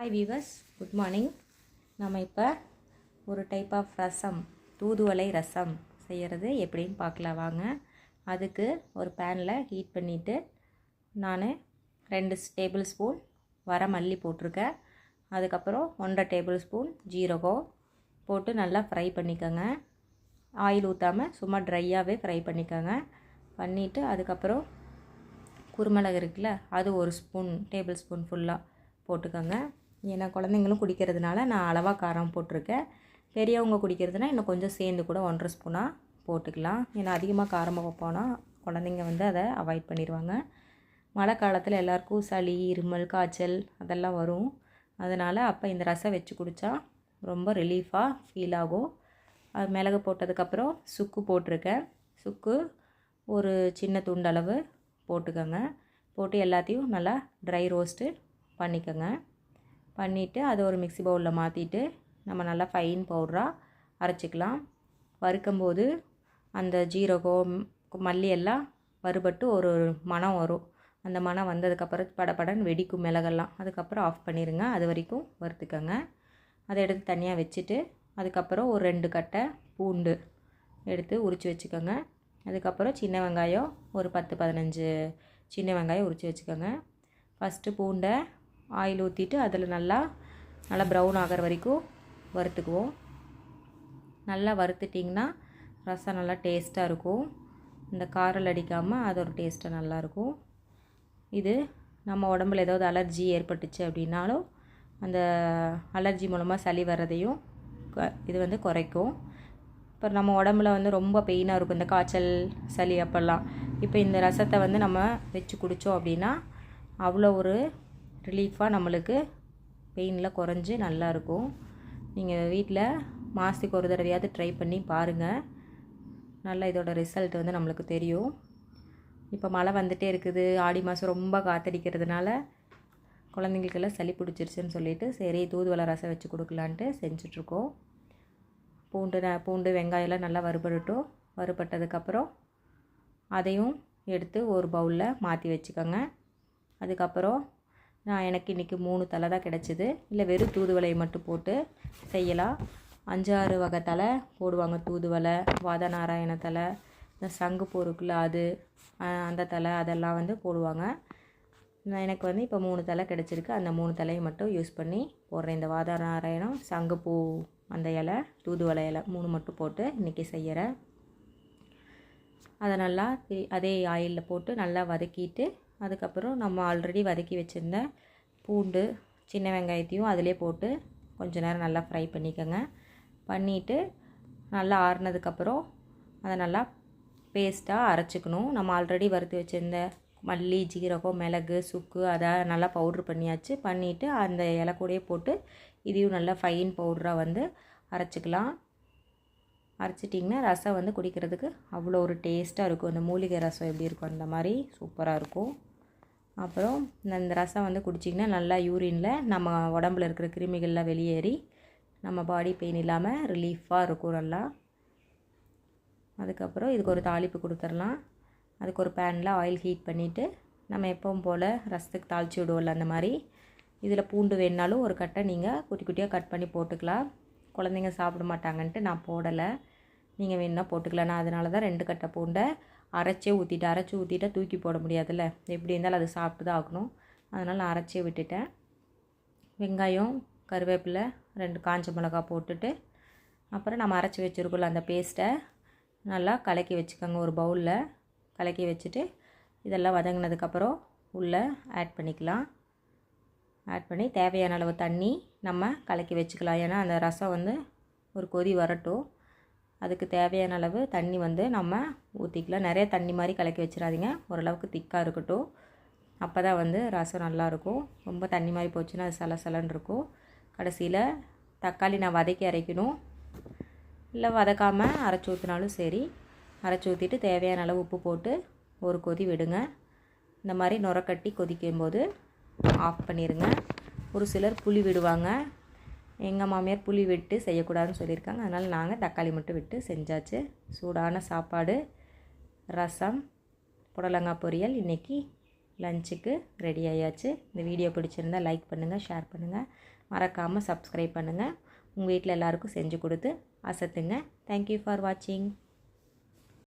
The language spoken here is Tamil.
ஹாய் வீவர்ஸ் குட் மார்னிங் நம்ம இப்போ ஒரு டைப் ஆஃப் ரசம் தூதுவளை ரசம் செய்கிறது எப்படின்னு பார்க்கலாம் வாங்க. அதுக்கு ஒரு பேனில் ஹீட் பண்ணிவிட்டு நான் ரெண்டு டேபிள் ஸ்பூன் வர மல்லி போட்டிருக்கேன். அதுக்கப்புறம் ஒன்றரை டேபிள் ஸ்பூன் ஜீரகம் போட்டு நல்லா ஃப்ரை பண்ணிக்கோங்க. ஆயில் ஊற்றாமல் சும்மா ட்ரையாகவே ஃப்ரை பண்ணிக்கோங்க. பண்ணிவிட்டு அதுக்கப்புறம் குருமிளகு இருக்குல்ல அது ஒரு ஸ்பூன் டேபிள் ஸ்பூன் ஃபுல்லாக போட்டுக்கோங்க. ஏன்னா குழந்தைங்களும் குடிக்கிறதுனால நான் அளவாக காரம் போட்டிருக்கேன். பெரியவங்க குடிக்கிறதுனா இன்னும் கொஞ்சம் சேர்ந்து கூட ஒன்றரை ஸ்பூனாக போட்டுக்கலாம். ஏன்னா அதிகமாக காரமாக வைப்போன்னா குழந்தைங்க வந்து அதை அவாய்ட் பண்ணிடுவாங்க மழை காலத்தில் எல்லாருக்கும் சளி இருமல் காய்ச்சல் அதெல்லாம் வரும். அதனால் அப்போ இந்த ரசம் வச்சு குடித்தா ரொம்ப ரிலீஃபாக ஃபீல் ஆகும். அது மிளகு போட்டதுக்கப்புறம் சுக்கு போட்டிருக்கேன். சுக்கு ஒரு சின்ன துண்டளவு போட்டுக்கோங்க. போட்டு எல்லாத்தையும் நல்லா ட்ரை ரோஸ்ட்டு பண்ணிக்கோங்க. பண்ணிவிட்டு அதை ஒரு மிக்ஸி பவுலில் மாற்றிட்டு நம்ம நல்லா ஃபைன் பவுடராக அரைச்சிக்கலாம். வறுக்கும்போது அந்த ஜீரகம் மல்லி எல்லாம் வறுபட்டு ஒரு மணம் வரும். அந்த மணம் வந்ததுக்கப்புறம் படப்படன்னு வெடிக்கும் மிளகெல்லாம். அதுக்கப்புறம் ஆஃப் பண்ணிடுங்க அது வரைக்கும் வறுத்துக்கோங்க. அதை எடுத்து தனியாக வச்சுட்டு அதுக்கப்புறம் ஒரு ரெண்டு கட்டை பூண்டு எடுத்து உரித்து வச்சுக்கோங்க. அதுக்கப்புறம் சின்ன வெங்காயம் ஒரு பத்து பதினஞ்சு சின்ன வெங்காயம் உரித்து வச்சுக்கோங்க. ஃபஸ்ட்டு பூண்டை ஆயில் ஊற்றிட்டு அதில் நல்லா நல்லா ப்ரௌன் ஆகிற வரைக்கும் வறுத்துக்குவோம். நல்லா வறுத்துட்டிங்கன்னா ரசம் நல்லா டேஸ்ட்டாக இருக்கும். இந்த காரல் அடிக்காமல் அது ஒரு டேஸ்ட்டாக நல்லாயிருக்கும் இது நம்ம உடம்புல ஏதாவது அலர்ஜி ஏற்பட்டுச்சு அப்படின்னாலும் அந்த அலர்ஜி மூலமாக சளி வர்றதையும் இது வந்து குறைக்கும். இப்போ நம்ம உடம்புல வந்து ரொம்ப பெயினாக இருக்கும். இந்த காய்ச்சல் சளி அப்போல்லாம். இப்போ இந்த ரசத்தை வந்து நம்ம வச்சு குடித்தோம் அப்படின்னா அவ்வளோ ஒரு ரிலீஃபாக நம்மளுக்கு பெயினில் குறைஞ்சி நல்லாயிருக்கும் நீங்கள் வீட்டில் மாதத்துக்கு ஒரு தடவையாவது ட்ரை பண்ணி பாருங்கள் நல்லா இதோட ரிசல்ட் வந்து நம்மளுக்கு தெரியும். இப்போ மழை வந்துகிட்டே இருக்குது. ஆடி மாதம் ரொம்ப காத்தடிக்கிறதுனால குழந்தைங்களுக்கெல்லாம் சளி பிடிச்சிருச்சுன்னு சொல்லிட்டு சரி தூதுவளை ரசம் வச்சு கொடுக்கலான்ட்டு செஞ்சிட்ருக்கோம். பூண்டு ந பூண்டு வெங்காயம்லாம் நல்லா வறுபடட்டும். வறுபட்டதுக்கப்புறம் அதையும் எடுத்து ஒரு பவுலில் மாற்றி வச்சுக்கோங்க. அதுக்கப்புறம் நான் எனக்கு இன்றைக்கி மூணு தலை தான் கிடச்சிது. இல்லை வெறும் தூதுவலை மட்டும் போட்டு செய்யலாம். அஞ்சாறு வகை தலை போடுவாங்க. தூதுவலை வாத நாராயண தலை இந்த சங்கு இருக்குல்ல அது அந்த தலை அதெல்லாம் வந்து போடுவாங்க. நான் எனக்கு வந்து இப்போ மூணு தலை கிடச்சிருக்கு. அந்த மூணு தலையை மட்டும் யூஸ் பண்ணி போடுறேன். இந்த வாத நாராயணம் சங்குப்பூ அந்த இலை தூதுவளை இலை மூணு மட்டும் போட்டு இன்றைக்கி செய்கிறேன் அதை நல்லா அதே ஆயிலில் போட்டு நல்லா வதக்கிட்டு அதுக்கப்புறம் நம்ம ஆல்ரெடி வதக்கி வச்சுருந்த பூண்டு சின்ன வெங்காயத்தையும் அதிலே போட்டு கொஞ்ச நேரம் நல்லா ஃப்ரை பண்ணிக்கோங்க. பண்ணிவிட்டு நல்லா ஆறுனதுக்கப்புறம் அதை நல்லா பேஸ்ட்டாக அரைச்சிக்கணும். நம்ம ஆல்ரெடி வறுத்து வச்சுருந்த மல்லி ஜீரகம் மிளகு சுக்கு அதை நல்லா பவுட்ரு பண்ணியாச்சு. பண்ணிவிட்டு அந்த இலை கூடயே போட்டு இதையும் நல்லா ஃபைன் பவுட்ராக வந்து அரைச்சிக்கலாம். அரைச்சிட்டிங்கன்னா ரசம் வந்து குடிக்கிறதுக்கு அவ்வளோ ஒரு டேஸ்ட்டாக இருக்கும். அந்த மூலிகை ரசம் எப்படி இருக்கும் அந்த மாதிரி சூப்பராக இருக்கும். அப்புறம் இந்த ரசம் வந்து குடிச்சிங்கன்னா நல்லா யூரினில் நம்ம உடம்புல இருக்கிற கிருமிகள்லாம் வெளியேறி நம்ம பாடி பெயின் இல்லாமல் ரிலீஃபாக இருக்கும் நல்லா. அதுக்கப்புறம் இதுக்கு ஒரு தாளிப்பு கொடுத்துடலாம். அதுக்கு ஒரு பேனில் ஆயில் ஹீட் பண்ணிவிட்டு நம்ம எப்பவும் போல் ரசத்துக்கு தாளித்து விடுவோம்ல அந்த மாதிரி. இதில் பூண்டு வேணுனாலும் ஒரு கட்டை நீங்கள் குட்டி குட்டியாக கட் பண்ணி போட்டுக்கலாம். குழந்தைங்க சாப்பிட மாட்டாங்கன்ட்டு நான் போடலை. நீங்கள் வேணுன்னா போட்டுக்கலாம். நான் அதனால தான் ரெண்டு கட்டை பூண்டை அரைச்சே ஊற்றிட்டு அரைச்சி ஊற்றிட்டா தூக்கி போட முடியாதுல்ல. எப்படி இருந்தாலும் அது சாப்பிட்டு தான் ஆகணும். அதனால் நான் அரைச்சே விட்டுட்டேன். வெங்காயம் கருவேப்பிலை ரெண்டு காஞ்ச மிளகா போட்டுட்டு அப்புறம் நம்ம அரைச்சி வச்சுருக்கோம்ல அந்த பேஸ்ட்டை நல்லா கலக்கி வச்சுக்கோங்க ஒரு பவுலில் கலக்கி வச்சுட்டு இதெல்லாம் வதங்கினதுக்கப்புறம் உள்ளே ஆட் பண்ணிக்கலாம். ஆட் பண்ணி தேவையான அளவு தண்ணி நம்ம கலக்கி வச்சுக்கலாம். ஏன்னா அந்த ரசம் வந்து ஒரு கொதி வரட்டும். அதுக்கு தேவையான அளவு தண்ணி வந்து நம்ம ஊற்றிக்கலாம் நிறைய தண்ணி மாதிரி கலக்கி வச்சிடாதீங்க. ஓரளவுக்கு திக்காக இருக்கட்டும். அப்போ தான் வந்து ரசம் நல்லாயிருக்கும் ரொம்ப தண்ணி மாதிரி போச்சுன்னா அது சலசலன்னு இருக்கும். கடைசியில் தக்காளி நான் வதக்கி அரைக்கணும். இல்லை வதக்காமல் அரைச்சி ஊற்றினாலும் சரி. அரைச்சி ஊற்றிட்டு தேவையான அளவு உப்பு போட்டு ஒரு கொதி விடுங்க. இந்த மாதிரி நுரக்கட்டி கொதிக்கும் போது ஆஃப் பண்ணிடுங்க ஒரு சிலர் புளி விடுவாங்க. எங்கள் மாமியார் புளி விட்டு செய்யக்கூடாதுன்னு சொல்லியிருக்காங்க. அதனால் நாங்கள் தக்காளி மட்டும் விட்டு செஞ்சாச்சு. சூடான சாப்பாடு ரசம் புடலங்காய் பொரியல். இன்றைக்கி லஞ்சுக்கு ரெடி ஆயாச்சு. இந்த வீடியோ பிடிச்சிருந்தா லைக் பண்ணுங்கள் ஷேர் பண்ணுங்கள் மறக்காமல் சப்ஸ்கிரைப் பண்ணுங்கள் உங்கள் வீட்டில் எல்லாருக்கும் செஞ்சு கொடுத்து அசத்துங்க. தேங்க்யூ ஃபார் வாட்சிங்